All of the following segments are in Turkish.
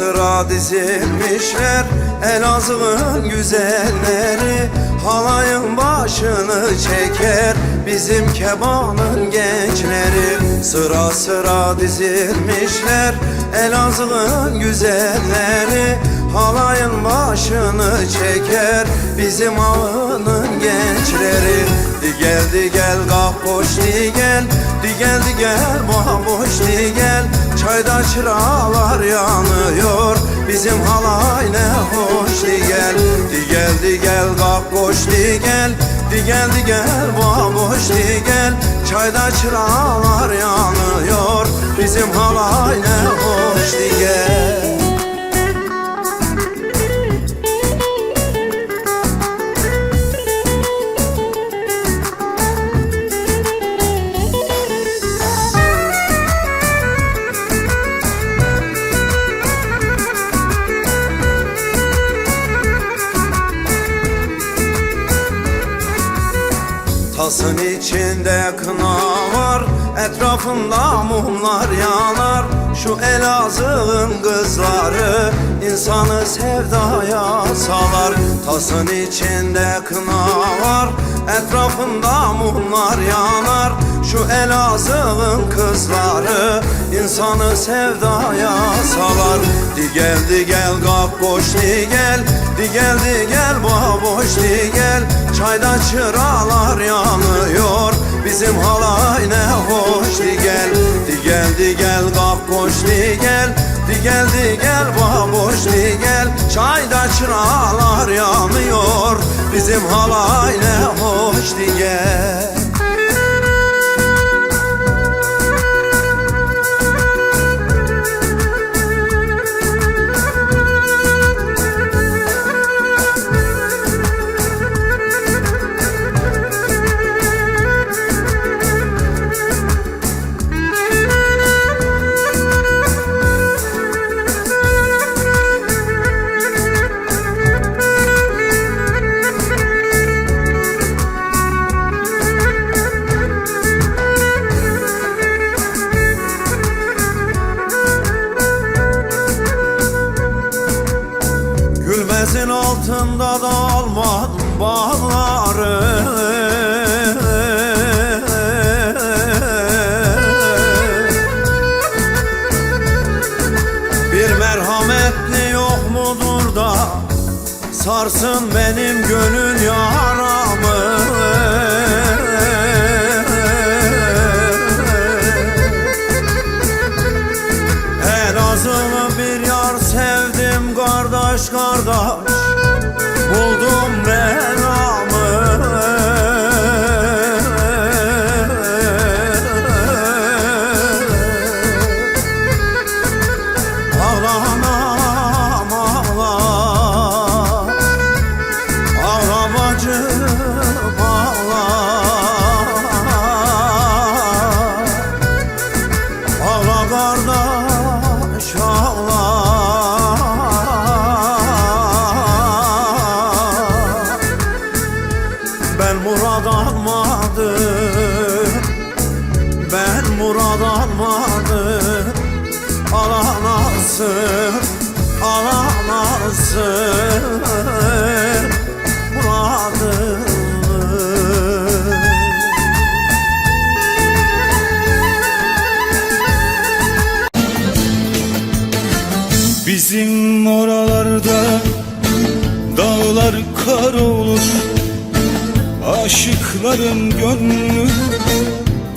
sıra dizilmişler. Elazığ'ın güzelleri Halayın başını çeker. Bizim kebanın gençleri Sıra sıra dizilmişler. Elazığ'ın güzelleri Halayın başını çeker Bizim ağının gençleri. Di gel di gel kahpoş di gel Di gel di gel baboş di gel Çayda çıralar yanıyor Bizim halay ne hoş di gel Di gel di gel kahpoş di gel Di gel di gel baboş di gel Çayda çıralar yanıyor Bizim halay ne hoş di gel Tasın içinde kına var Etrafında mumlar yanar Şu Elazığ'ın kızları insanı sevdaya salar. Tasın içinde kına var Etrafında mumlar yanar Şu Elazığ'ın kızları insanı sevdaya salar. Di gel di gel kalk boş di gel Di gel di gel baboş di gel Çayda çıralar yanıyor Bizim halay ne hoş di gel Di gel di gel kalk koş di gel Di gel di gel baboş di gel Çayda çıralar yanıyor Bizim halay ne hoş di gel Gülmezin altında da almadım bağları. Bir merhametli yok mudur da Sarsın benim gönül yaramı? Elazığlı bir yar sevdim kardeş kardeş Buldum belamı Bizim oralarda dağlar kar olur. Aşıkların gönlü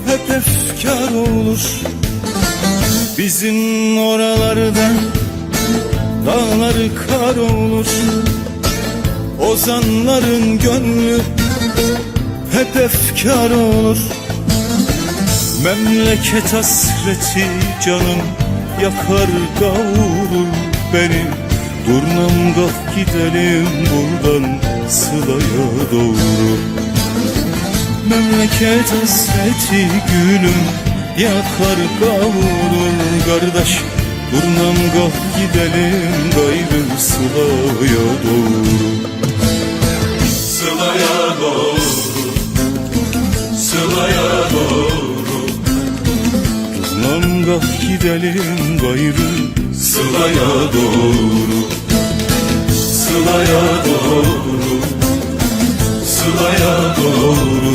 hep efkar olur. Bizim oralarda dağlar kar olur. Ozanların gönlü hep efkar olur. Memleket hasreti canım yakar kavurur beni Durnam kalk gidelim buradan Sıla'ya doğru. Memleket hasreti gülüm yakar kavurur kardeş. Durnam kalk gidelim gayrı Sıla'ya doğru. Sıla'ya doğru Sıla'ya doğru. Lan kalk gidelim gayrı Sılaya doğru. Sılaya doğru. Sılaya doğru.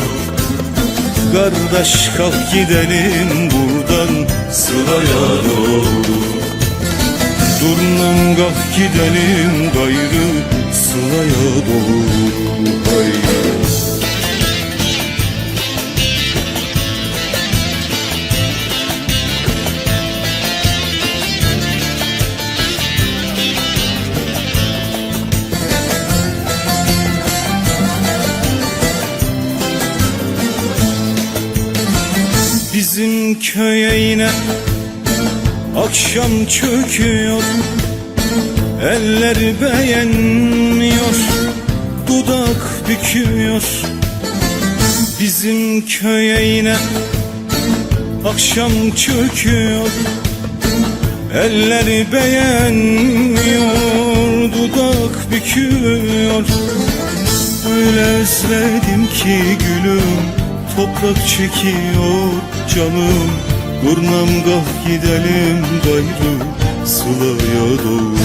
Kardeş kalk gidelim buradan. Sılaya doğru. Durnam kalk gidelim gayrı. Sılaya doğru Hayır Bizim köye yine akşam çöküyor. Eller beğenmiyor dudak büküyor. Bizim köye yine akşam çöküyor. Eller beğenmiyor dudak büküyor. Öyle özledim ki gülüm Toprak çekiyor canım. Durnam kalk gidelim gayrı Sılaya doğru.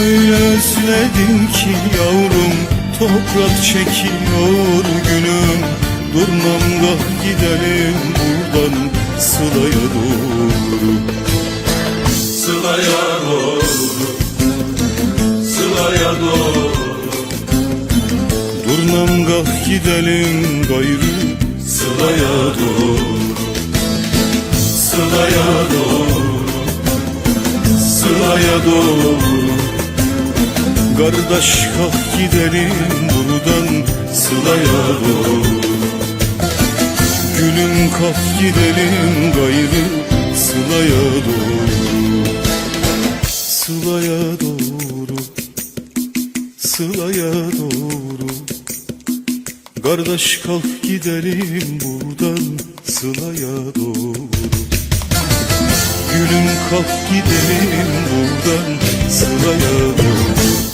Öyle özledim ki yavrum Toprak çekiyor gülüm Durnam kalk gidelim buradan Sılaya doğru. Sılaya doğru Sılaya doğru Durnam kalk gidelim gayrı Sılaya doğru. Sılaya doğru Sılaya doğru. Kardeş kalk gidelim buradan Sılaya doğru. Gülüm kalk gidelim gayrı Sılaya doğru. Sılaya doğru Sılaya doğru Kardeş kalk gidelim buradan Sılaya doğru. Gülüm kalk gidelim buradan Sılaya doğru